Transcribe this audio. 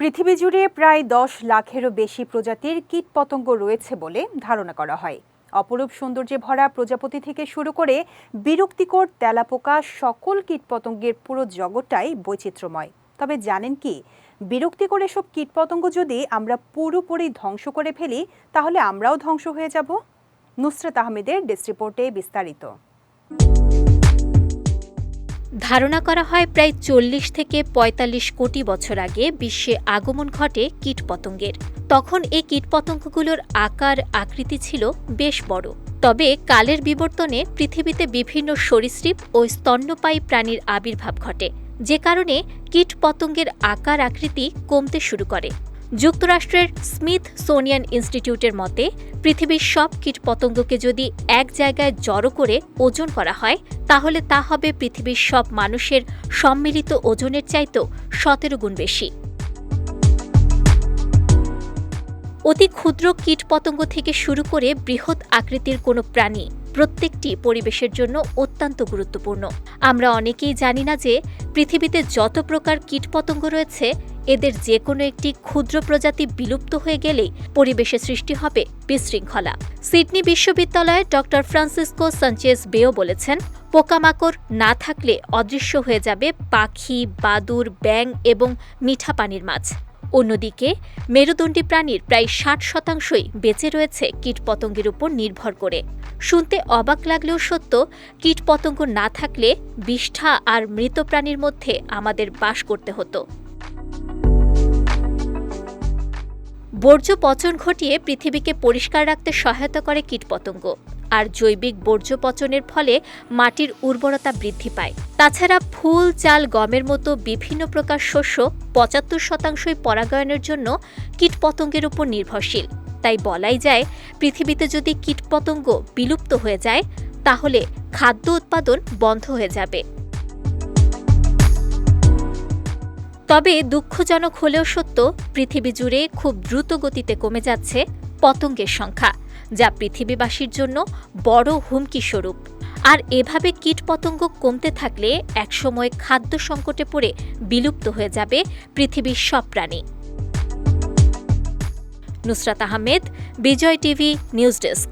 পৃথিবী জুড়ে প্রায় দশ লাখেরও বেশি প্রজাতির কীটপতঙ্গ রয়েছে বলে ধারণা করা হয়। অপরূপ সৌন্দর্যে ভরা প্রজাপতি থেকে শুরু করে বিরক্তিকর তেলাপোকা সকল কীটপতঙ্গের পুরো জগৎটাই বৈচিত্র্যময়। তবে জানেন কি, বিরক্তিকর এসব কীটপতঙ্গ যদি আমরা পুরোপুরি ধ্বংস করে ফেলি, তাহলে আমরাও ধ্বংস হয়ে যাব? নুসরাত আহমেদের ডেস্ক রিপোর্টে বিস্তারিত। ধারণা করা হয় প্রায় চল্লিশ থেকে ৪৫ কোটি বছর আগে বিশ্বে আগমন ঘটে কীটপতঙ্গের তখন এই কীটপতঙ্গগুলোর আকার, আকৃতি ছিল বেশ বড়। তবে কালের বিবর্তনে পৃথিবীতে বিভিন্ন সরীসৃপ ও স্তন্যপায়ী প্রাণীর আবির্ভাব ঘটে, যে কারণে কীটপতঙ্গের আকার আকৃতি কমতে শুরু করে। যুক্তরাষ্ট্রের স্মিথ সোনিয়ান ইনস্টিটিউটের মতে, পৃথিবীর সব কীটপতঙ্গকে যদি এক জায়গায় জড়ো করে ওজন করা হয়, তাহলে তা হবে পৃথিবীর সব মানুষের সম্মিলিত ওজনের চাইতেও সতেরো গুণ বেশি। অতি ক্ষুদ্র কীটপতঙ্গ থেকে শুরু করে বৃহৎ আকৃতির কোনো প্রাণী প্রত্যেকটি পরিবেশের জন্য অত্যন্ত গুরুত্বপূর্ণ। আমরা অনেকেই জানি না যে পৃথিবীতে যত প্রকার কীটপতঙ্গ রয়েছে, এদের যে কোনো একটি ক্ষুদ্র প্রজাতি বিলুপ্ত হয়ে গেলেই পরিবেশে সৃষ্টি হবে বিশৃঙ্খলা। সিডনি বিশ্ববিদ্যালয়ের ডক্টর ফ্রান্সিসকো সানচেস বেও বলেছেন, পোকামাকড় না থাকলে অদৃশ্য হয়ে যাবে পাখি, বাদুর ব্যাং এবং মিঠা পানির মাছ। অন্যদিকে, মেরুদণ্ডী প্রাণীর প্রায় ষাট শতাংশই বেঁচে রয়েছে কীটপতঙ্গের উপর নির্ভর করে। শুনতে অবাক লাগলেও সত্য, কীটপতঙ্গ না থাকলে বিষ্ঠা আর মৃত প্রাণীর মধ্যে আমাদের বাস করতে হতো। বর্জ্য পচন ঘটিয়ে পৃথিবীকে পরিষ্কার রাখতে সহায়তা করে কীটপতঙ্গ। আর জৈবিক বর্জ্য পচনের ফলে মাটির উর্বরতা বৃদ্ধি পায়। তাছাড়া ফুল, চাল, গমের মতো বিভিন্ন প্রকার শস্য পঁচাত্তর শতাংশই পরাগায়নের জন্য কীটপতঙ্গের উপর নির্ভরশীল। তাই বলাই যায়, পৃথিবীতে যদি কীটপতঙ্গ বিলুপ্ত হয়ে যায়, তাহলে খাদ্য উৎপাদন বন্ধ হয়ে যাবে। তবে দুঃখজনক হলেও সত্য, পৃথিবী জুড়ে খুব দ্রুত গতিতে কমে যাচ্ছে পতঙ্গের সংখ্যা, যা পৃথিবীবাসীর জন্য বড় হুমকি স্বরূপ। আর এভাবে কীটপতঙ্গ কমতে থাকলে একসময় খাদ্য সংকটে পড়ে বিলুপ্ত হয়ে যাবে পৃথিবীর সব প্রাণী। Nusrat Ahmed, Bijoy TV, news desk.